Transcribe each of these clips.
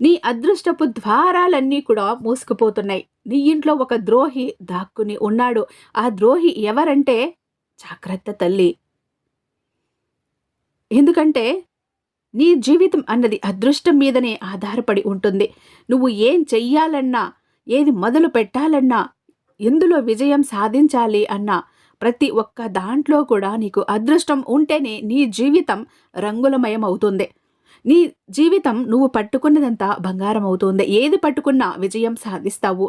నీ అదృష్టపు ద్వారాలన్నీ కూడా మూసుకుపోతున్నాయి. నీ ఇంట్లో ఒక ద్రోహి దాక్కుని ఉన్నాడు. ఆ ద్రోహి ఎవరంటే? జాగ్రత్త తల్లి. ఎందుకంటే నీ జీవితం అన్నది అదృష్టం మీదనే ఆధారపడి ఉంటుంది. నువ్వు ఏం చెయ్యాలన్నా ఏది మొదలు పెట్టాలన్నా ఎందులో విజయం సాధించాలి అన్నా ప్రతి ఒక్క దాంట్లో కూడా నీకు అదృష్టం ఉంటేనే నీ జీవితం రంగులమయం అవుతుంది నీ జీవితం నువ్వు పట్టుకున్నదంతా బంగారం అవుతుంది ఏది పట్టుకున్నా విజయం సాధిస్తావు.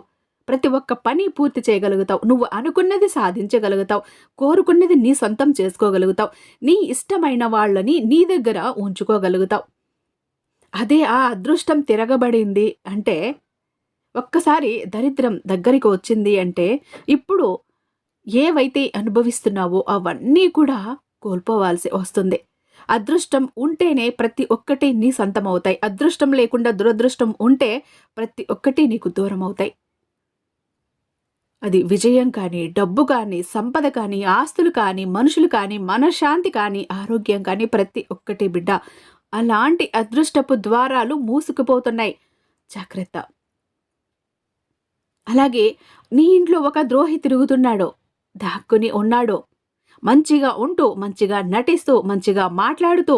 ప్రతి ఒక్క పని పూర్తి చేయగలుగుతావు. నువ్వు అనుకున్నది సాధించగలుగుతావు. కోరుకున్నది నీ సొంతం చేసుకోగలుగుతావు. నీ ఇష్టమైన వాళ్ళని నీ దగ్గర ఉంచుకోగలుగుతావు. అదే ఆ అదృష్టం తిరగబడింది అంటే ఒక్కసారి దరిద్రం దగ్గరికి వచ్చింది అంటే ఇప్పుడు ఏవైతే అనుభవిస్తున్నావో అవన్నీ కూడా కోల్పోవాల్సి వస్తుంది. అదృష్టం ఉంటేనే ప్రతి ఒక్కటి నీ సొంతమవుతాయి. అదృష్టం లేకుండా దురదృష్టం ఉంటే ప్రతి ఒక్కటి నీకు దూరం అవుతాయి అది విజయం కానీ డబ్బు కానీ సంపద కానీ ఆస్తులు కానీ మనుషులు కానీ మనశ్శాంతి కానీ ఆరోగ్యం కానీ ప్రతి ఒక్కటి బిడ్డ. అలాంటి అదృష్టపు ద్వారాలు మూసుకుపోతున్నాయి. జాగ్రత్త. అలాగే నీ ఇంట్లో ఒక ద్రోహి తిరుగుతున్నాడో. దాక్కుని ఉన్నాడో. మంచిగా ఉంటూ మంచిగా నటిస్తూ మంచిగా మాట్లాడుతూ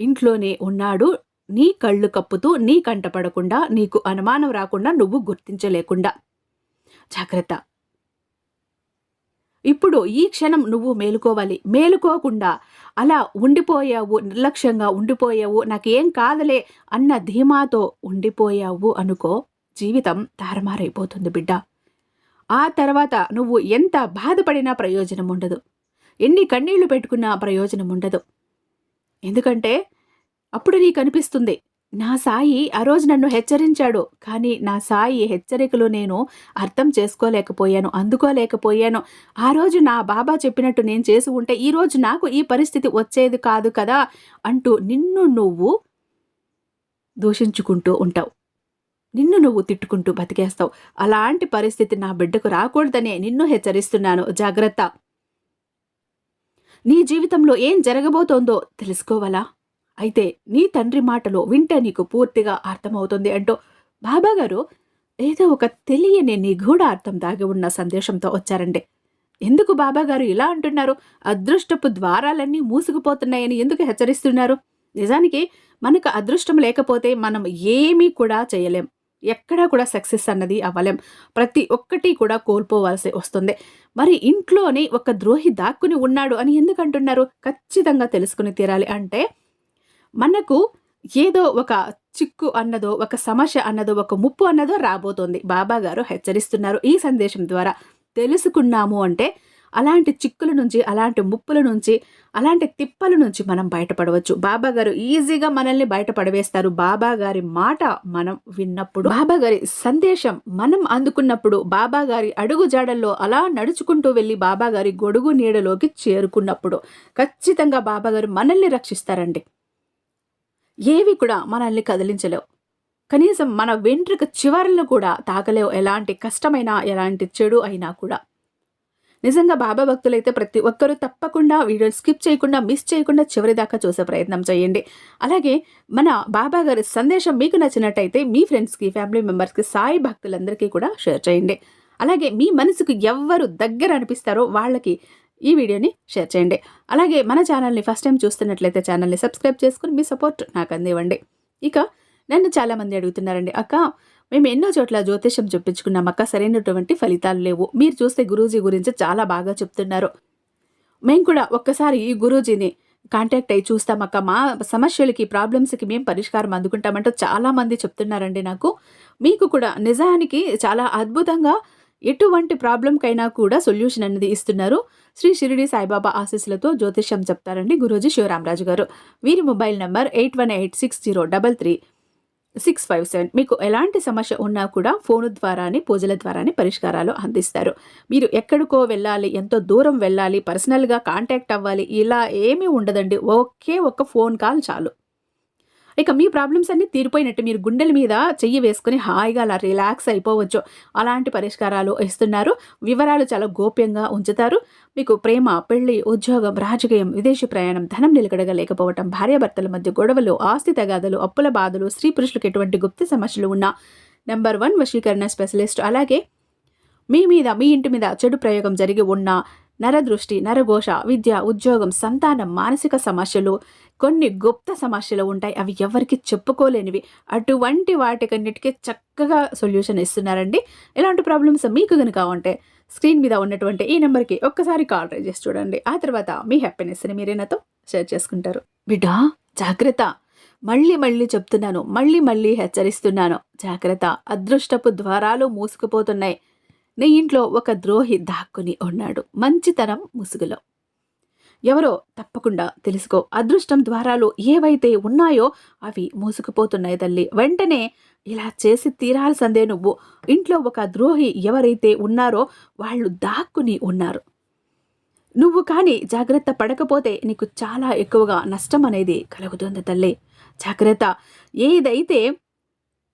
ఇంట్లోనే ఉన్నాడు. నీ కళ్ళు కప్పుతూ నీ కంటపడకుండా నీకు అనుమానం రాకుండా నువ్వు గుర్తించలేకుండా. జాగ్రత్త. ఇప్పుడు ఈ క్షణం నువ్వు మేలుకోవాలి. మేలుకోకుండా అలా ఉండిపోయావు నిర్లక్ష్యంగా ఉండిపోయావు నాకేం కాదలే అన్న ధీమాతో ఉండిపోయావు అనుకో జీవితం తారమారైపోతుంది బిడ్డ. ఆ తర్వాత నువ్వు ఎంత బాధపడినా ప్రయోజనం ఉండదు. ఎన్ని కన్నీళ్ళు పెట్టుకున్నా ప్రయోజనం ఉండదు. ఎందుకంటే అప్పుడు నీకు అనిపిస్తుంది నా సాయి ఆ రోజు నన్ను హెచ్చరించాడు కానీ నా సాయి హెచ్చరికలు నేను అర్థం చేసుకోలేకపోయాను అందుకోలేకపోయాను. ఆ రోజు నా బాబా చెప్పినట్టు నేను చేసి ఉంటే ఈరోజు నాకు ఈ పరిస్థితి వచ్చేది కాదు కదా అంటూ నిన్ను నువ్వు దూషించుకుంటూ ఉంటావు. నిన్ను నువ్వు తిట్టుకుంటూ బతికేస్తావు. అలాంటి పరిస్థితి నా బిడ్డకు రాకూడదనే నిన్ను హెచ్చరిస్తున్నాను. జాగ్రత్త. నీ జీవితంలో ఏం జరగబోతోందో తెలుసుకోవాలా? అయితే నీ తండ్రి మాటలో వింటే నీకు పూర్తిగా అర్థమవుతుంది అంటూ బాబాగారు ఏదో ఒక తెలియని నిగూఢ అర్థం దాగి ఉన్న సందేశంతో వచ్చారండి. ఎందుకు బాబాగారు ఇలా అంటున్నారు? అదృష్టపు ద్వారాలన్నీ మూసుకుపోతున్నాయని ఎందుకు హెచ్చరిస్తున్నారు? నిజానికి మనకు అదృష్టం లేకపోతే మనం ఏమీ కూడా చేయలేం. ఎక్కడా కూడా సక్సెస్ అన్నది అవ్వలేం. ప్రతి ఒక్కటి కూడా కోల్పోవాల్సి వస్తుంది. మరి ఇంట్లోనే ఒక ద్రోహి దాక్కుని ఉన్నాడు అని ఎందుకు అంటున్నారు? ఖచ్చితంగా తెలుసుకుని తీరాలి. అంటే మనకు ఏదో ఒక చిక్కు అన్నదో ఒక సమస్య అన్నదో ఒక ముప్పు అన్నదో రాబోతోంది. బాబా గారు హెచ్చరిస్తున్నారు ఈ సందేశం ద్వారా. తెలుసుకున్నాము అంటే అలాంటి చిక్కుల నుంచి అలాంటి ముప్పుల నుంచి అలాంటి తిప్పల నుంచి మనం బయటపడవచ్చు. బాబా గారు ఈజీగా మనల్ని బయటపడవేస్తారు. బాబా గారి మాట మనం విన్నప్పుడు బాబా గారి సందేశం మనం అందుకున్నప్పుడు బాబా గారి అడుగు జాడల్లో అలా నడుచుకుంటూ వెళ్ళి బాబా గారి గొడుగు నీడలోకి చేరుకున్నప్పుడు ఖచ్చితంగా బాబా గారు మనల్ని రక్షిస్తారండి. ఏవి కూడా మనల్ని కదిలించలేవు. కనీసం మన వెంట్రుక చివరలను కూడా తాకలేవు. ఎలాంటి కష్టమైనా ఎలాంటి చెడు అయినా కూడా. నిజంగా బాబా భక్తులైతే ప్రతి ఒక్కరూ తప్పకుండా వీడియో స్కిప్ చేయకుండా మిస్ చేయకుండా చివరి దాకా చూసే ప్రయత్నం చేయండి. అలాగే మన బాబా గారి సందేశం మీకు నచ్చినట్టయితే మీ ఫ్రెండ్స్కి ఫ్యామిలీ మెంబర్స్కి సాయి భక్తులందరికీ కూడా షేర్ చేయండి. అలాగే మీ మనసుకు ఎవ్వరు దగ్గర అనిపిస్తారో వాళ్ళకి ఈ వీడియోని షేర్ చేయండి. అలాగే మన ఛానల్ని ఫస్ట్ టైం చూస్తున్నట్లయితే ఛానల్ని సబ్స్క్రైబ్ చేసుకుని మీ సపోర్ట్ నాకు అందివ్వండి. ఇక నన్ను చాలామంది అడుగుతున్నారండి అక్క మేము ఎన్నో చోట్ల జ్యోతిషం చెప్పించుకున్నాం అక్క. సరైనటువంటి ఫలితాలు లేవు. మీరు చూస్తే గురూజీ గురించి చాలా బాగా చెప్తున్నారు. మేము కూడా ఒక్కసారి ఈ గురూజీని కాంటాక్ట్ అయ్యి చూస్తామక్క మా సమస్యలకి ప్రాబ్లమ్స్కి మేము పరిష్కారం అందుకుంటామంటూ చాలామంది చెప్తున్నారండి నాకు. మీకు కూడా నిజానికి చాలా అద్భుతంగా ఎటువంటి ప్రాబ్లంకైనా కూడా సొల్యూషన్ అనేది ఇస్తున్నారు. శ్రీ షిరిడి సాయిబాబా ఆశీస్సులతో జ్యోతిష్యం చెప్తారండి గురూజీ శివరామరాజు గారు. వీరి mobile number eight one eight six zero double three six five seven. మీకు ఎలాంటి సమస్య ఉన్నా కూడా ఫోను ద్వారానే పూజల ద్వారానే పరిష్కారాలు అందిస్తారు. మీరు ఎక్కడికో వెళ్ళాలి ఎంతో దూరం వెళ్ళాలి పర్సనల్గా కాంటాక్ట్ అవ్వాలి ఇలా ఏమీ ఉండదండి. ఒకే ఒక ఫోన్ కాల్ చాలు. ఇక మీ ప్రాబ్లమ్స్ అన్నీ తీరిపోయినట్టు మీరు గుండెల మీద చెయ్యి వేసుకుని హాయిగా అలా రిలాక్స్ అయిపోవచ్చు. అలాంటి పరిష్కారాలు ఇస్తున్నారు. వివరాలు చాలా గోప్యంగా ఉంచుతారు. మీకు ప్రేమ పెళ్ళి ఉద్యోగం రాజకీయం విదేశీ ప్రయాణం ధనం నిలకడగా లేకపోవటం భార్యాభర్తల మధ్య గొడవలు ఆస్తి తగాదలు అప్పుల బాధలు స్త్రీ పురుషులకు ఎటువంటి గుప్త సమస్యలు ఉన్న నెంబర్ వన్ వశీకరణ స్పెషలిస్ట్. అలాగే మీ మీద మీ ఇంటి మీద చెడు ప్రయోగం జరిగి ఉన్న నరదృష్టి నరఘోష విద్య ఉద్యోగం సంతానం మానసిక సమస్యలు కొన్ని గుప్త సమస్యలు ఉంటాయి. అవి ఎవరికి చెప్పుకోలేనివి. అటువంటి వాటికన్నిటికీ చక్కగా సొల్యూషన్ ఇస్తున్నారండి. ఇలాంటి ప్రాబ్లమ్స్ మీకు కనుక ఉంటే స్క్రీన్ మీద ఉన్నటువంటి ఈ నెంబర్కి ఒక్కసారి కాల్ ట్రై చేసి చూడండి. ఆ తర్వాత మీ హ్యాపీనెస్ని మీరే నాతో షేర్ చేసుకుంటారు. బిడ్డా జాగ్రత్త. మళ్ళీ మళ్ళీ చెప్తున్నాను. మళ్ళీ మళ్ళీ హెచ్చరిస్తున్నాను. జాగ్రత్త. అదృష్టపు ద్వారాలు మూసుకుపోతున్నాయి. నీ ఇంట్లో ఒక ద్రోహి దాక్కుని ఉన్నాడు. మంచితనం ముసుగులో. ఎవరో తప్పకుండా తెలుసుకో. అదృష్టం ద్వారాలు ఏవైతే ఉన్నాయో అవి మూసుకుపోతున్నాయి తల్లి. వెంటనే ఇలా చేసి తీరాల్సిందే నువ్వు. ఇంట్లో ఒక ద్రోహి ఎవరైతే ఉన్నారో వాళ్ళు దాక్కుని ఉన్నారు. నువ్వు కానీ జాగ్రత్త పడకపోతే నీకు చాలా ఎక్కువగా నష్టం అనేది కలుగుతుంది తల్లి. జాగ్రత్త. ఏదైతే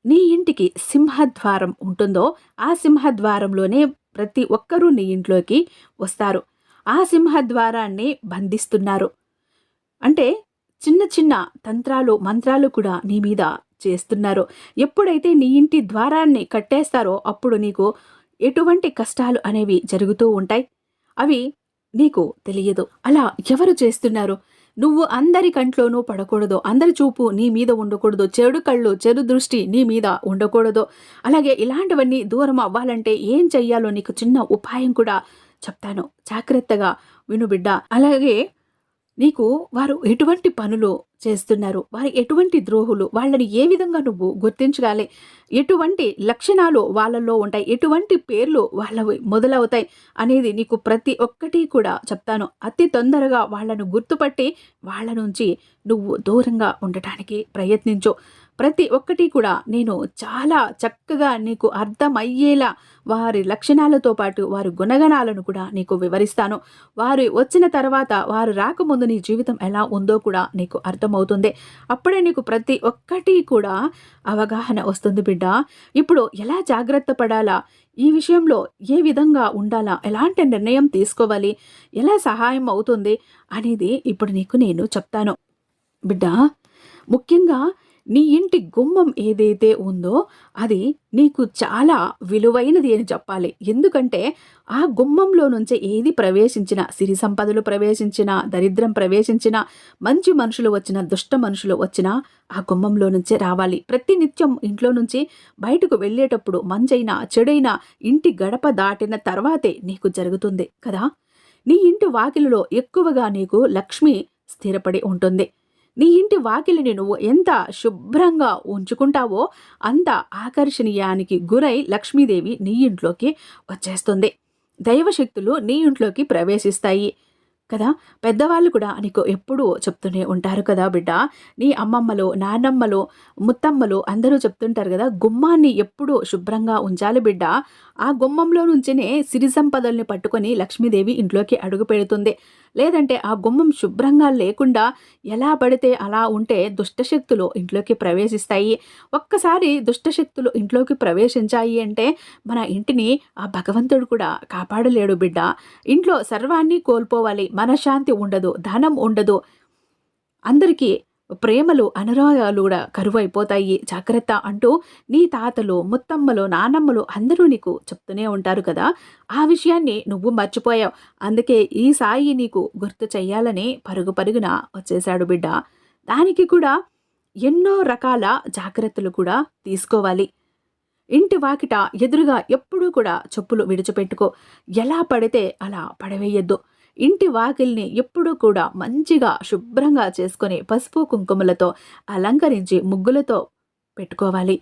నీ ఇంటికి సింహద్వారం ఉంటుందో ఆ సింహద్వారంలోనే ప్రతి ఒక్కరూ నీ ఇంట్లోకి వస్తారు. ఆ సింహద్వారాన్ని బంధిస్తున్నారు. అంటే చిన్న చిన్న తంత్రాలు మంత్రాలు కూడా నీ మీద చేస్తున్నారు. ఎప్పుడైతే నీ ఇంటి ద్వారాన్ని కట్టేస్తారో అప్పుడు నీకు ఎటువంటి కష్టాలు అనేవి జరుగుతూ ఉంటాయి. అవి నీకు తెలియదు. అలా ఎవరు చేస్తున్నారు? నువ్వు అందరి కంట్లోనూ పడకూడదు అందరి చూపు నీ మీద ఉండకూడదు చెడు కళ్ళు చెడు దృష్టి నీ మీద ఉండకూడదు. అలాగే ఇలాంటివన్నీ దూరం అవ్వాలంటే ఏం చెయ్యాలో నీకు చిన్న ఉపాయం కూడా చెప్తాను. జాగ్రత్తగా విను బిడ్డ. అలాగే నీకు వారు ఎటువంటి పనులు చేస్తున్నారు? వారు ఎటువంటి ద్రోహులు? వాళ్ళని ఏ విధంగా నువ్వు గుర్తించగాలి? ఎటువంటి లక్షణాలు వాళ్ళల్లో ఉంటాయి? ఎటువంటి పేర్లు వాళ్ళవి మొదలవుతాయి? అనేది నీకు ప్రతి ఒక్కటి కూడా చెప్తాను. అతి తొందరగా వాళ్ళను గుర్తుపట్టి వాళ్ళ నుంచి నువ్వు దూరంగా ఉండటానికి ప్రయత్నించు. ప్రతి ఒక్కటి కూడా నేను చాలా చక్కగా నీకు అర్థమయ్యేలా వారి లక్షణాలతో పాటు వారి గుణగణాలను కూడా నీకు వివరిస్తాను. వారు వచ్చిన తర్వాత వారు రాకముందు నీ జీవితం ఎలా ఉందో కూడా నీకు అర్థమవుతుంది. అప్పుడే నీకు ప్రతి ఒక్కటి కూడా అవగాహన వస్తుంది బిడ్డ. ఇప్పుడు ఎలా జాగ్రత్త పడాలా? ఈ విషయంలో ఏ విధంగా ఉండాలా? ఎలాంటి నిర్ణయం తీసుకోవాలి? ఎలా సహాయం అవుతుంది? అనేది ఇప్పుడు నీకు నేను చెప్తాను. బిడ్డ ముఖ్యంగా నీ ఇంటి గుమ్మం ఏదైతే ఉందో అది నీకు చాలా విలువైనది అని చెప్పాలి. ఎందుకంటే ఆ గుమ్మంలో నుంచి ఏది ప్రవేశించిన సిరి సంపదలు ప్రవేశించిన దరిద్రం ప్రవేశించిన మంచి మనుషులు వచ్చిన దుష్ట మనుషులు వచ్చినా ఆ గుమ్మంలో నుంచే రావాలి. ప్రతి నిత్యం ఇంట్లో నుంచి బయటకు వెళ్ళేటప్పుడు మంచైనా చెడైనా ఇంటి గడప దాటిన తర్వాతే నీకు జరుగుతుంది కదా? నీ ఇంటి వాకిలిలో ఎక్కువగా నీకు లక్ష్మి స్థిరపడి ఉంటుంది. నీ ఇంటి వాకిలిని నువ్వు ఎంత శుభ్రంగా ఉంచుకుంటావో అంత ఆకర్షణీయానికి గురై లక్ష్మీదేవి నీ ఇంట్లోకి వచ్చేస్తుంది. దైవశక్తులు నీ ఇంట్లోకి ప్రవేశిస్తాయి. కదా? పెద్దవాళ్ళు కూడా నీకు ఎప్పుడూ చెప్తూనే ఉంటారు కదా బిడ్డ? నీ అమ్మమ్మలు నాన్నమ్మలు ముత్తమ్మలు అందరూ చెప్తుంటారు కదా? గుమ్మాన్ని ఎప్పుడూ శుభ్రంగా ఉంచాలి బిడ్డ. ఆ గుమ్మంలో నుంచినే సిరి సంపదల్ని పట్టుకొని లక్ష్మీదేవి ఇంట్లోకి అడుగు పెడుతుంది. లేదంటే ఆ గుమ్మం శుభ్రంగా లేకుండా ఎలా పడితే అలా ఉంటే దుష్టశక్తులు ఇంట్లోకి ప్రవేశిస్తాయి. ఒక్కసారి దుష్టశక్తులు ఇంట్లోకి ప్రవేశించాయి అంటే మన ఇంటిని ఆ భగవంతుడు కూడా కాపాడలేడు బిడ్డ. ఇంట్లో సర్వాన్ని కోల్పోవాలి. మనశ్శాంతి ఉండదు ధనం ఉండదు. అందరికీ ప్రేమలు అనురాగాలు కూడా కరువైపోతాయి. జాగ్రత్త అంటూ నీ తాతలు ముత్తమ్మలు నానమ్మలు అందరూ నీకు చెప్తూనే ఉంటారు కదా. ఆ విషయాన్ని నువ్వు మర్చిపోయావు. అందుకే ఈ సాయి నీకు గుర్తు చెయ్యాలని పరుగు పరుగున వచ్చేశాడు బిడ్డ. దానికి కూడా ఎన్నో రకాల జాగ్రత్తలు కూడా తీసుకోవాలి. ఇంటి వాకిట ఎదురుగా ఎప్పుడూ కూడా చెప్పులు విడిచిపెట్టుకో. ఎలా పడితే అలా పడవేయద్దు. ఇంటి వాకిల్ని ఎప్పుడూ కూడా మంచిగా శుభ్రంగా చేసుకొని పసుపు కుంకుమలతో అలంకరించి ముగ్గులతో పెట్టుకోవాలి.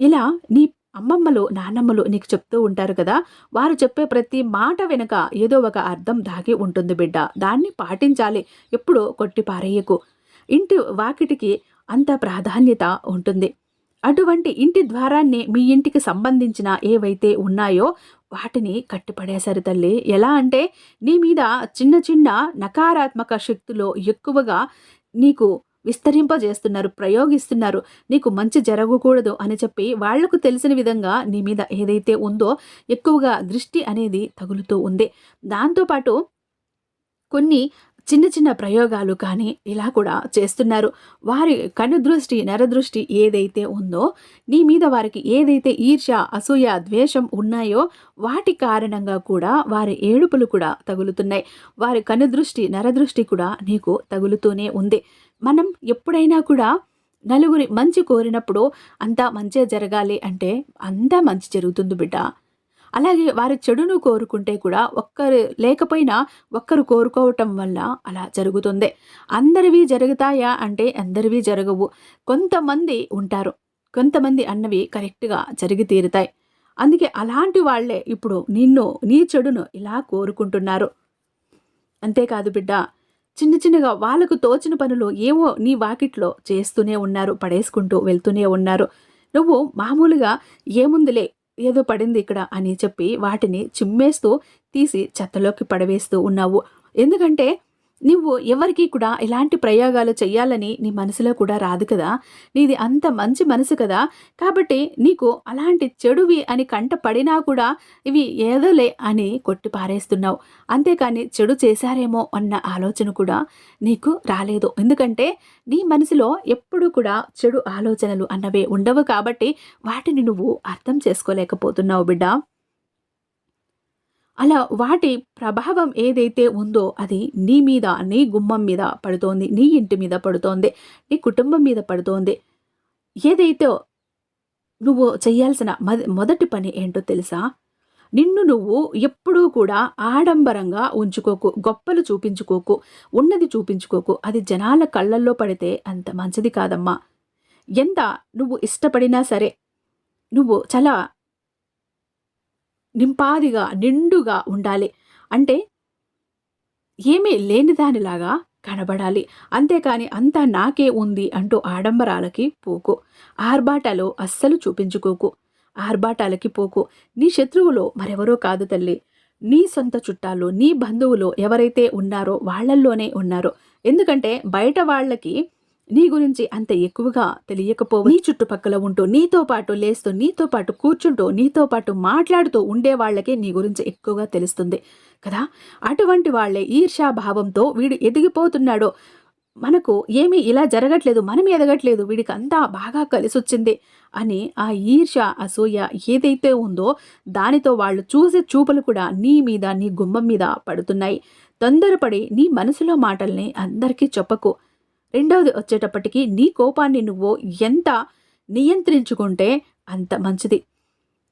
ఇలా నీ అమ్మమ్మలు నాన్నమ్మలు నీకు చెప్తూ ఉంటారు కదా వారు చెప్పే ప్రతి మాట వెనుక ఏదో ఒక అర్థం దాగి ఉంటుంది బిడ్డ. దాన్ని పాటించాలి. ఎప్పుడూ కొట్టి పారేయకు. ఇంటి వాకిటికి అంత ప్రాధాన్యత ఉంటుంది. అటువంటి ఇంటి ద్వారాన్ని మీ ఇంటికి సంబంధించిన ఏవైతే ఉన్నాయో వాటిని కట్టిపడేశారు తల్లి. ఎలా అంటే నీ మీద చిన్న చిన్న నకారాత్మక శక్తులు ఎక్కువగా నీకు విస్తరింపజేస్తున్నారు ప్రయోగిస్తున్నారు. నీకు మంచి జరగకూడదు అని చెప్పి వాళ్ళకు తెలిసిన విధంగా నీ మీద ఏదైతే ఉందో ఎక్కువగా దృష్టి అనేది తగులుతూ ఉంది. దాంతోపాటు కొన్ని చిన్న చిన్న ప్రయోగాలు కానీ ఇలా కూడా చేస్తున్నారు. వారి కనుదృష్టి నరదృష్టి ఏదైతే ఉందో నీ మీద వారికి ఏదైతే ఈర్ష్య అసూయ ద్వేషం ఉన్నాయో వాటి కారణంగా కూడా వారి ఏడుపులు కూడా తగులుతున్నాయి. వారి కనుదృష్టి నరదృష్టి కూడా నీకు తగులుతూనే ఉంది. మనం ఎప్పుడైనా కూడా నలుగురి మంచి కోరినప్పుడు అంతా మంచే జరగాలి అంటే అంతా మంచి జరుగుతుంది బిడ్డ. అలాగే వారి చెడును కోరుకుంటే కూడా ఒక్కరు లేకపోయినా ఒక్కరు కోరుకోవటం వల్ల అలా జరుగుతుంది. అందరివి జరుగుతాయా అంటే అందరివి జరగవు. కొంతమంది ఉంటారు. కొంతమంది అన్నవి కరెక్ట్గా జరిగి తీరుతాయి. అందుకే అలాంటి వాళ్ళే ఇప్పుడు నిన్ను నీ చెడును ఇలా కోరుకుంటున్నారు. అంతేకాదు బిడ్డ చిన్న చిన్నగా వాళ్ళకు తోచిన పనులు ఏవో నీ వాకిట్లో చేస్తూనే ఉన్నారు పడేసుకుంటూ వెళ్తూనే ఉన్నారు. నువ్వు మామూలుగా ఏముందిలే ఏదో పడింది ఇక్కడ అని చెప్పి వాటిని చిమ్మేస్తూ తీసి చెత్తలోకి పడవేస్తూ ఉన్నావు. ఎందుకంటే నువ్వు ఎవరికి కూడా ఇలాంటి ప్రయోగాలు చెయ్యాలని నీ మనసులో కూడా రాదు కదా. నీది అంత మంచి మనసు కదా. కాబట్టి నీకు అలాంటి చెడువి అని కంట పడినా కూడా ఇవి ఏదోలే అని కొట్టి పారేస్తున్నావు. అంతేకాని చెడు చేశారేమో అన్న ఆలోచన కూడా నీకు రాలేదు. ఎందుకంటే నీ మనసులో ఎప్పుడు కూడా చెడు ఆలోచనలు అన్నవే ఉండవు కాబట్టి వాటిని నువ్వు అర్థం చేసుకోలేకపోతున్నావు బిడ్డ. అలా వాటి ప్రభావం ఏదైతే ఉందో అది నీ మీద నీ గుమ్మం మీద పడుతోంది నీ ఇంటి మీద పడుతోంది నీ కుటుంబం మీద పడుతోంది. ఏదైతే నువ్వు చేయాల్సిన మొదటి పని ఏంటో తెలుసా? నిన్ను నువ్వు ఎప్పుడూ కూడా ఆడంబరంగా ఉంచుకోకు గొప్పలు చూపించుకోకు ఉన్నది చూపించుకోకు. అది జనాల కళ్ళల్లో పడితే అంత మంచిది కాదమ్మా. ఎంత నువ్వు ఇష్టపడినా సరే నువ్వు చాలా నింపాదిగా నిండుగా ఉండాలి. అంటే ఏమీ లేనిదానిలాగా కనబడాలి. అంతేకాని అంతా నాకే ఉంది అంటూ ఆడంబరాలకి పోకు. ఆర్బాటాలు అస్సలు చూపించుకోకు. ఆర్బాటాలకి పోకు. నీ శత్రువులో మరెవరో కాదు తల్లి. నీ సొంత చుట్టాలు నీ బంధువులు ఎవరైతే ఉన్నారో వాళ్ళల్లోనే ఉన్నారో. ఎందుకంటే బయట వాళ్ళకి నీ గురించి అంత ఎక్కువగా తెలియకపోవు నీ చుట్టుపక్కల ఉంటూ నీతో పాటు లేస్తూ నీతో పాటు కూర్చుంటూ నీతో పాటు మాట్లాడుతూ ఉండే వాళ్ళకే నీ గురించి ఎక్కువగా తెలుస్తుంది. కదా? అటువంటి వాళ్ళే ఈర్షాభావంతో వీడు ఎదిగిపోతున్నాడో మనకు ఏమీ ఇలా జరగట్లేదు మనం ఎదగట్లేదు వీడికి అంతా బాగా కలిసొచ్చింది అని ఆ ఈర్ష అసూయ ఏదైతే ఉందో దానితో వాళ్ళు చూసే చూపులు కూడా నీ మీద నీ గుమ్మం మీద పడుతున్నాయి. తొందరపడి నీ మనసులో మాటల్ని అందరికీ చెప్పకు. రెండవది వచ్చేటప్పటికి నీ కోపాన్ని నువ్వు ఎంత నియంత్రించుకుంటే అంత మంచిది.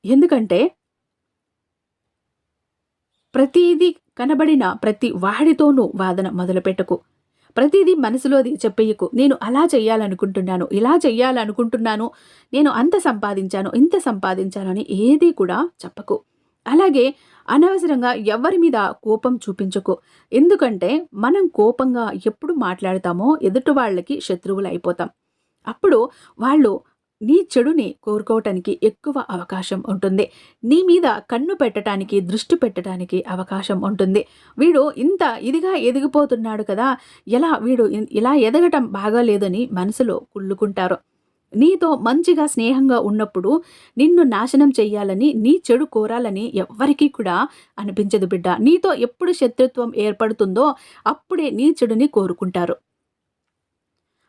ఎందుకంటే ప్రతిదీ కనబడిన ప్రతి వాడితోనూ వాదన మొదలుపెట్టకు. ప్రతిదీ మనసులోది చెప్పేయకు. నేను అలా చేయాలనుకుంటున్నాను ఇలా చెయ్యాలనుకుంటున్నాను నేను అంత సంపాదించాను ఇంత సంపాదించాను అని ఏది కూడా చెప్పకు. అలాగే అనవసరంగా ఎవరి మీద కోపం చూపించకు. ఎందుకంటే మనం కోపంగా ఎప్పుడు మాట్లాడతామో ఎదుటి వాళ్ళకి శత్రువులు అయిపోతాం. అప్పుడు వాళ్ళు నీ చెడుని కోరుకోవటానికి ఎక్కువ అవకాశం ఉంటుంది. నీ మీద కన్ను పెట్టడానికి దృష్టి పెట్టడానికి అవకాశం ఉంటుంది. వీడు ఇంత ఇదిగా ఎదిగిపోతున్నాడు కదా ఎలా వీడు ఇలా ఎదగటం బాగాలేదని మనసులో కుళ్ళుకుంటారు. నీతో మంచిగా స్నేహంగా ఉన్నప్పుడు నిన్ను నాశనం చెయ్యాలని నీ చెడు కోరాలని ఎవ్వరికీ కూడా అనిపించదు బిడ్డ. నీతో ఎప్పుడు శత్రుత్వం ఏర్పడుతుందో అప్పుడే నీ చెడుని కోరుకుంటారు.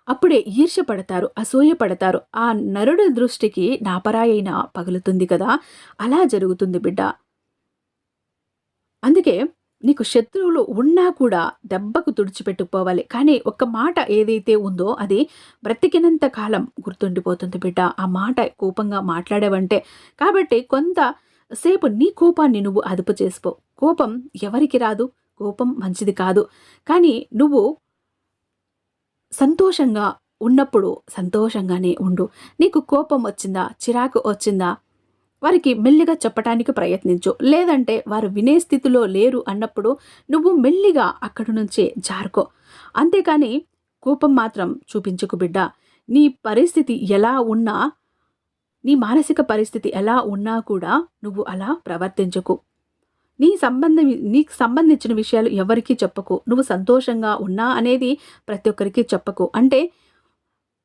అప్పుడే ఈర్ష పడతారు అసూయ పడతారు ఆ నరుడి దృష్టికి నాపరాయైన పగులుతుంది కదా. అలా జరుగుతుంది బిడ్డ. అందుకే నీకు శత్రువులు ఉన్నా కూడా దెబ్బకు తుడిచిపెట్టుకోవాలి కానీ ఒక మాట ఏదైతే ఉందో అది బ్రతికినంత కాలం గుర్తుండిపోతుంది బిడ్డ. ఆ మాట కోపంగా మాట్లాడేవంటే కాబట్టి కొంత సేపు నీ కోపాన్ని నువ్వు అదుపు చేసుకో. కోపం ఎవరికి రాదు కోపం మంచిది కాదు. కానీ నువ్వు సంతోషంగా ఉన్నప్పుడు సంతోషంగానే ఉండు. నీకు కోపం వచ్చిందా చిరాకు వచ్చిందా? వారికి మెల్లిగా చెప్పటానికి ప్రయత్నించు. లేదంటే వారు వినే స్థితిలో లేరు అన్నప్పుడు నువ్వు మెల్లిగా అక్కడి నుంచే జారుకో. అంతేకాని కోపం మాత్రం చూపించుకు బిడ్డ. నీ పరిస్థితి ఎలా ఉన్నా నీ మానసిక పరిస్థితి ఎలా ఉన్నా కూడా నువ్వు అలా ప్రవర్తించకు. నీ సంబంధం నీకు సంబంధించిన విషయాలు ఎవరికీ చెప్పకు. నువ్వు సంతోషంగా ఉన్నా అనేది ప్రతి ఒక్కరికి చెప్పకు. అంటే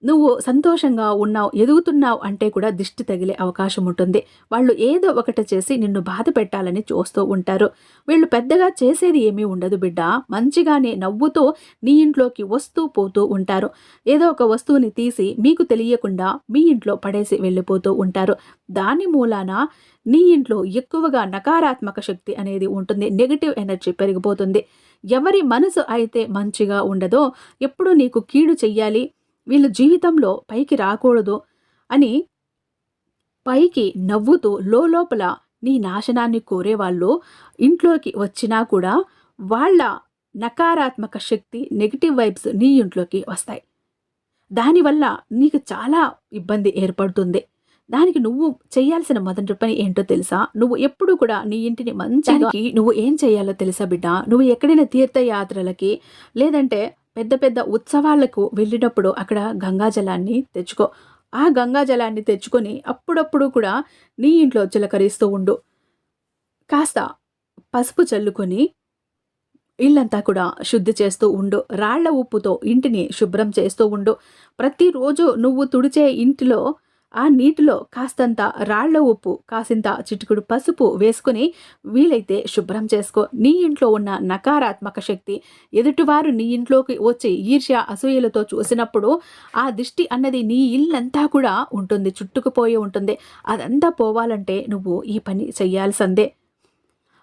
నువ్వు సంతోషంగా ఉన్నావు ఎదుగుతున్నావు అంటే కూడా దిష్టి తగిలే అవకాశం ఉంటుంది. వాళ్ళు ఏదో ఒకటి చేసి నిన్ను బాధ పెట్టాలని చూస్తూ ఉంటారు. వీళ్ళు పెద్దగా చేసేది ఏమీ ఉండదు బిడ్డ. మంచిగానే నవ్వుతూ నీ ఇంట్లోకి వస్తూ పోతూ ఉంటారు. ఏదో ఒక వస్తువుని తీసి మీకు తెలియకుండా మీ ఇంట్లో పడేసి వెళ్ళిపోతూ ఉంటారు. దాని మూలాన నీ ఇంట్లో ఎక్కువగా నకారాత్మక శక్తి అనేది ఉంటుంది. నెగిటివ్ ఎనర్జీ పెరిగిపోతుంది. ఎవరి మనసు అయితే మంచిగా ఉండదో ఎప్పుడు నీకు కీడు చెయ్యాలి? వీళ్ళ జీవితంలో పైకి రాకూడదు అని పైకి నవ్వుతూ లోపల నీ నాశనాన్ని కోరేవాళ్ళు ఇంట్లోకి వచ్చినా కూడా వాళ్ళ నకారాత్మక శక్తి నెగిటివ్ వైబ్స్ నీ ఇంట్లోకి వస్తాయి. దానివల్ల నీకు చాలా ఇబ్బంది ఏర్పడుతుంది. దానికి నువ్వు చేయాల్సిన మొదటి పని ఏంటో తెలుసా? నువ్వు ఎప్పుడు కూడా నీ ఇంటిని మంచిగా నువ్వు ఏం చేయాలో తెలుసా బిడ్డ? నువ్వు ఎక్కడైనా తీర్థయాత్రలకి లేదంటే పెద్ద పెద్ద ఉత్సవాలకు వెళ్ళినప్పుడు అక్కడ గంగాజలాన్ని తెచ్చుకో. ఆ గంగాజలాన్ని తెచ్చుకొని అప్పుడప్పుడు కూడా నీ ఇంట్లో చిలకరిస్తూ ఉండు. కాస్త పసుపు చల్లుకొని ఇల్లంతా కూడా శుద్ధి చేస్తూ ఉండు. రాళ్ళ ఉప్పుతో ఇంటిని శుభ్రం చేస్తూ ఉండు. ప్రతిరోజు నువ్వు తుడిచే ఇంటిలో ఆ నీటిలో కాస్తంత రాళ్ళ ఉప్పు కాసింత చిటికుడు పసుపు వేసుకుని వీలైతే శుభ్రం చేసుకో. నీ ఇంట్లో ఉన్న నకారాత్మక శక్తి ఎదుటివారు నీ ఇంట్లోకి వచ్చి ఈర్ష్య అసూయలతో చూసినప్పుడు ఆ దిష్టి అన్నది నీ ఇల్లంతా కూడా ఉంటుంది చుట్టుకుపోయి ఉంటుంది. అదంతా పోవాలంటే నువ్వు ఈ పని చెయ్యాల్సిందే.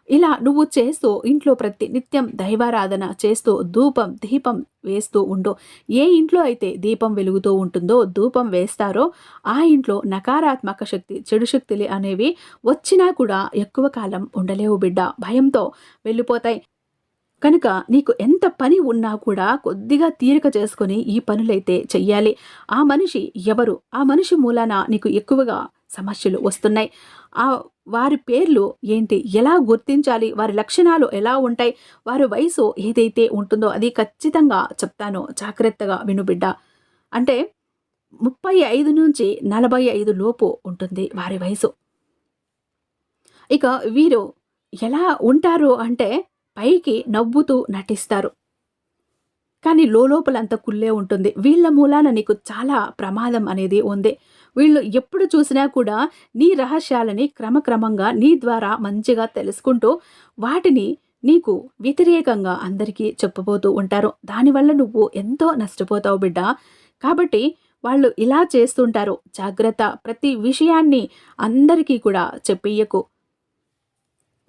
ఇలా నువ్వు చేస్తూ ఇంట్లో ప్రతి నిత్యం దైవారాధన చేస్తూ ధూపం దీపం వేస్తూ ఉండు. ఏ ఇంట్లో అయితే దీపం వెలుగుతూ ఉంటుందో ధూపం వేస్తారో ఆ ఇంట్లో నకారాత్మక శక్తి చెడు శక్తులు అనేవి వచ్చినా కూడా ఎక్కువ కాలం ఉండలేవు బిడ్డ. భయంతో వెళ్ళిపోతాయి. కనుక నీకు ఎంత పని ఉన్నా కూడా కొద్దిగా తీరిక చేసుకొని ఈ పనులైతే చెయ్యాలి. ఆ మనిషి ఎవరు? ఆ మనిషి మూలాన నీకు ఎక్కువగా సమస్యలు వస్తున్నాయి. ఆ వారి పేర్లు ఏంటి? ఎలా గుర్తించాలి? వారి లక్షణాలు ఎలా ఉంటాయి? వారి వయసు ఏదైతే ఉంటుందో అది ఖచ్చితంగా చెప్తాను. జాగ్రత్తగా వినుబిడ్డ అంటే ముప్పై ఐదు నుంచి నలభై ఐదు లోపు ఉంటుంది వారి వయసు. ఇక వీరు ఎలా ఉంటారు అంటే పైకి నవ్వుతూ నటిస్తారు. కానీ లోపలంత కుల్లే ఉంటుంది. వీళ్ళ మూలాన నీకు చాలా ప్రమాదం అనేది ఉంది. వీళ్ళు ఎప్పుడు చూసినా కూడా నీ రహస్యాలని క్రమక్రమంగా నీ ద్వారా మంచిగా తెలుసుకుంటూ వాటిని నీకు వ్యతిరేకంగా అందరికీ చెప్పబోతూ ఉంటారు. దానివల్ల నువ్వు ఎంతో నష్టపోతావు బిడ్డ. కాబట్టి వాళ్ళు ఇలా చేస్తుంటారు. జాగ్రత్త. ప్రతి విషయాన్ని అందరికీ కూడా చెప్పియ్యకు.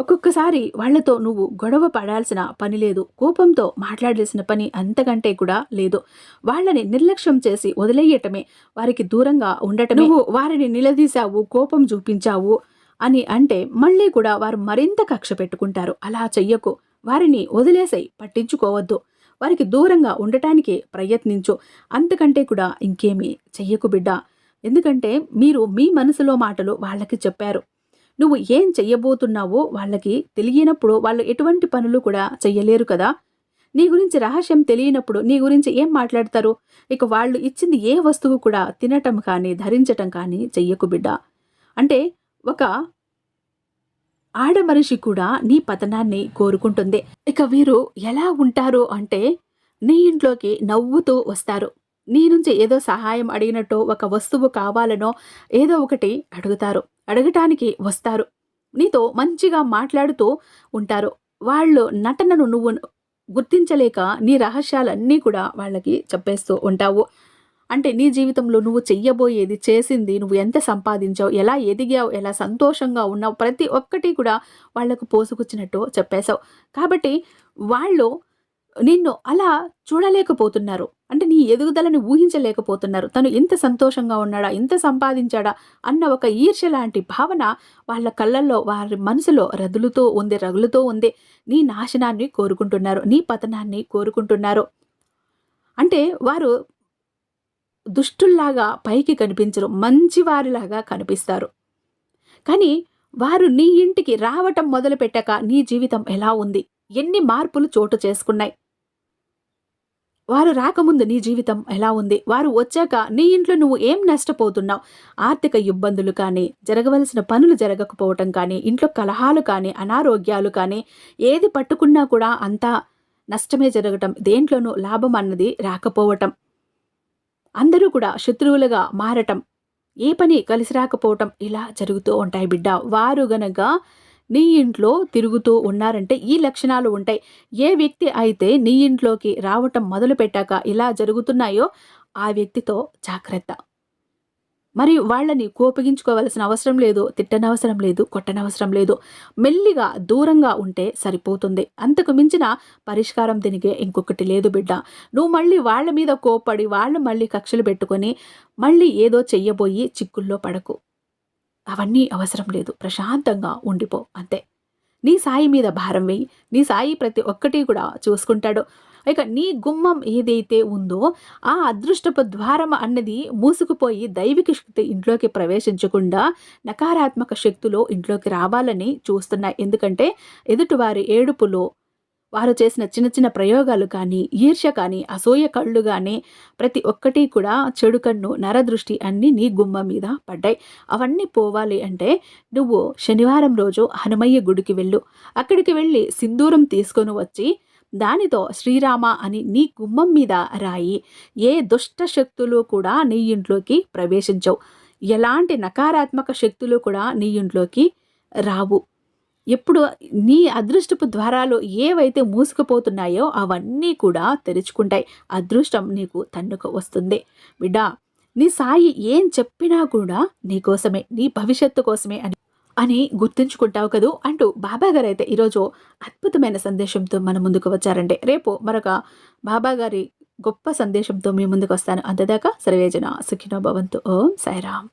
ఒక్కొక్కసారి వాళ్ళతో నువ్వు గొడవ పడాల్సిన పని లేదు కోపంతో మాట్లాడాల్సిన పని అంతకంటే కూడా లేదు. వాళ్ళని నిర్లక్ష్యం చేసి వదిలేయటమే వారికి దూరంగా ఉండటం నువ్వు వారిని నిలదీశావు కోపం చూపించావు అని అంటే మళ్ళీ కూడా వారు మరింత కక్ష పెట్టుకుంటారు. అలా చెయ్యకు వారిని వదిలేసై పట్టించుకోవద్దు. వారికి దూరంగా ఉండటానికి ప్రయత్నించు. అంతకంటే కూడా ఇంకేమీ చెయ్యకు బిడ్డ. ఎందుకంటే మీరు మీ మనసులో మాటలు వాళ్ళకి చెప్పారు. నువ్వు ఏం చెయ్యబోతున్నావో వాళ్ళకి తెలియనప్పుడు వాళ్ళు ఎటువంటి పనులు కూడా చెయ్యలేరు కదా. నీ గురించి రహస్యం తెలియనప్పుడు నీ గురించి ఏం మాట్లాడతారు? ఇక వాళ్ళు ఇచ్చింది ఏ వస్తువు కూడా తినటం కానీ ధరించటం కానీ చెయ్యకు బిడ్డ. అంటే ఒక ఆడమనిషి కూడా నీ పతనాన్ని కోరుకుంటుంది. ఇక వీరు ఎలా ఉంటారు అంటే నీ ఇంట్లోకి నవ్వుతూ వస్తారు. నీ నుంచి ఏదో సహాయం అడిగినట్టు ఒక వస్తువు కావాలనో ఏదో ఒకటి అడుగుతారు. అడగటానికి వస్తారు. నీతో మంచిగా మాట్లాడుతూ ఉంటారు. వాళ్ళు నటనను నువ్వు గుర్తించలేక నీ రహస్యాలన్నీ కూడా వాళ్ళకి చెప్పేస్తూ ఉంటావు. అంటే నీ జీవితంలో నువ్వు చెయ్యబోయేది చేసింది నువ్వు ఎంత సంపాదించావు ఎలా ఎదిగావు ఎలా సంతోషంగా ఉన్నావు ప్రతి ఒక్కటి కూడా వాళ్ళకు పోసుకొచ్చినట్టు చెప్పేశావు. కాబట్టి వాళ్ళు నిన్ను అలా చూడలేకపోతున్నారు. అంటే నీ ఎదుగుదలని ఊహించలేకపోతున్నారు. తను ఎంత సంతోషంగా ఉన్నాడా ఎంత సంపాదించాడా అన్న ఒక ఈర్ష్య లాంటి భావన వాళ్ళ కళ్ళల్లో వారి మనసులో రదులుతో ఉంది రగులుతో ఉంది. నీ నాశనాన్ని కోరుకుంటున్నారు నీ పతనాన్ని కోరుకుంటున్నారు. అంటే వారు దుష్టుల్లాగా పైకి కనిపించరు మంచివారిలాగా కనిపిస్తారు. కానీ వారు నీ ఇంటికి రావటం మొదలుపెట్టాక నీ జీవితం ఎలా ఉంది? ఎన్ని మార్పులు చోటు చేసుకున్నాయి? వారు రాకముందు నీ జీవితం ఎలా ఉంది? వారు వచ్చాక నీ ఇంట్లో నువ్వు ఏం నష్టపోతున్నావు? ఆర్థిక ఇబ్బందులు కానీ జరగవలసిన పనులు జరగకపోవటం కానీ ఇంట్లో కలహాలు కానీ అనారోగ్యాలు కానీ ఏది పట్టుకున్నా కూడా అంతా నష్టమే జరగటం దేంట్లోనూ లాభం అన్నది రాకపోవటం. అందరూ కూడా శత్రువులుగా మారటం. ఏ పని కలిసి రాకపోవటం ఇలా జరుగుతూ ఉంటాయి బిడ్డ. వారు గనక నీ ఇంట్లో తిరుగుతూ ఉన్నారంటే ఈ లక్షణాలు ఉంటాయి. ఏ వ్యక్తి అయితే నీ ఇంట్లోకి రావటం మొదలు పెట్టాక ఇలా జరుగుతున్నాయో ఆ వ్యక్తితో జాగ్రత్త. మరి వాళ్ళని కోపగించుకోవాల్సిన అవసరం లేదు తిట్టనవసరం లేదు కొట్టనవసరం లేదు. మెల్లిగా దూరంగా ఉంటే సరిపోతుంది. అంతకు మించిన పరిష్కారం దీనికి ఇంకొకటి లేదు బిడ్డ. నువ్వు మళ్ళీ వాళ్ళ మీద కోపడి వాళ్ళు మళ్ళీ కక్షలు పెట్టుకొని మళ్ళీ ఏదో చెయ్యబోయి చిక్కుల్లో పడకు. అవన్నీ అవసరం లేదు. ప్రశాంతంగా ఉండిపో. అంతే. నీ సాయి మీద భారం వేయి. నీ సాయి ప్రతి ఒక్కటి కూడా చూసుకుంటాడు. ఇక నీ గుమ్మం ఏదైతే ఉందో ఆ అదృష్టపు ద్వారం అన్నది మూసుకుపోయి దైవిక శక్తి ఇంట్లోకి ప్రవేశించకుండా నకారాత్మక శక్తులు ఇంట్లోకి రావాలని చూస్తున్నాయి. ఎందుకంటే ఎదుటివారి ఏడుపులో వారు చేసిన చిన్న చిన్న ప్రయోగాలు కానీ ఈర్ష్య కానీ అసూయ కళ్ళు కానీ ప్రతి ఒక్కటి కూడా చెడు కన్ను నరదృష్టి అన్నీ నీ గుమ్మ మీద పడ్డాయి. అవన్నీ పోవాలి అంటే నువ్వు శనివారం రోజు హనుమయ్య గుడికి వెళ్ళు. అక్కడికి వెళ్ళి సింధూరం తీసుకొని వచ్చి దానితో శ్రీరామ అని నీ గుమ్మం మీద రాయి. ఏ దుష్ట శక్తులు కూడా నీ ఇంట్లోకి ప్రవేశించవు. ఎలాంటి నకారాత్మక శక్తులు కూడా నీ ఇంట్లోకి రావు. ఎప్పుడు నీ అదృష్టపు ద్వారాలు ఏవైతే మూసుకుపోతున్నాయో అవన్నీ కూడా తెరుచుకుంటాయి. అదృష్టం నీకు తన్నుకు వస్తుంది. బిడ్డా నీ సాయి ఏం చెప్పినా కూడా నీ కోసమే నీ భవిష్యత్తు కోసమే అని అని గుర్తుంచుకుంటావు కదూ? అంటూ బాబాగారు అయితే ఈరోజు అద్భుతమైన సందేశంతో మన ముందుకు వచ్చారండి రేపు మరొక బాబాగారి గొప్ప సందేశంతో మీ ముందుకు వస్తాను. అంతదాకా సర్వేజన సుఖినో భవంతు ఓం సాయిరామ్.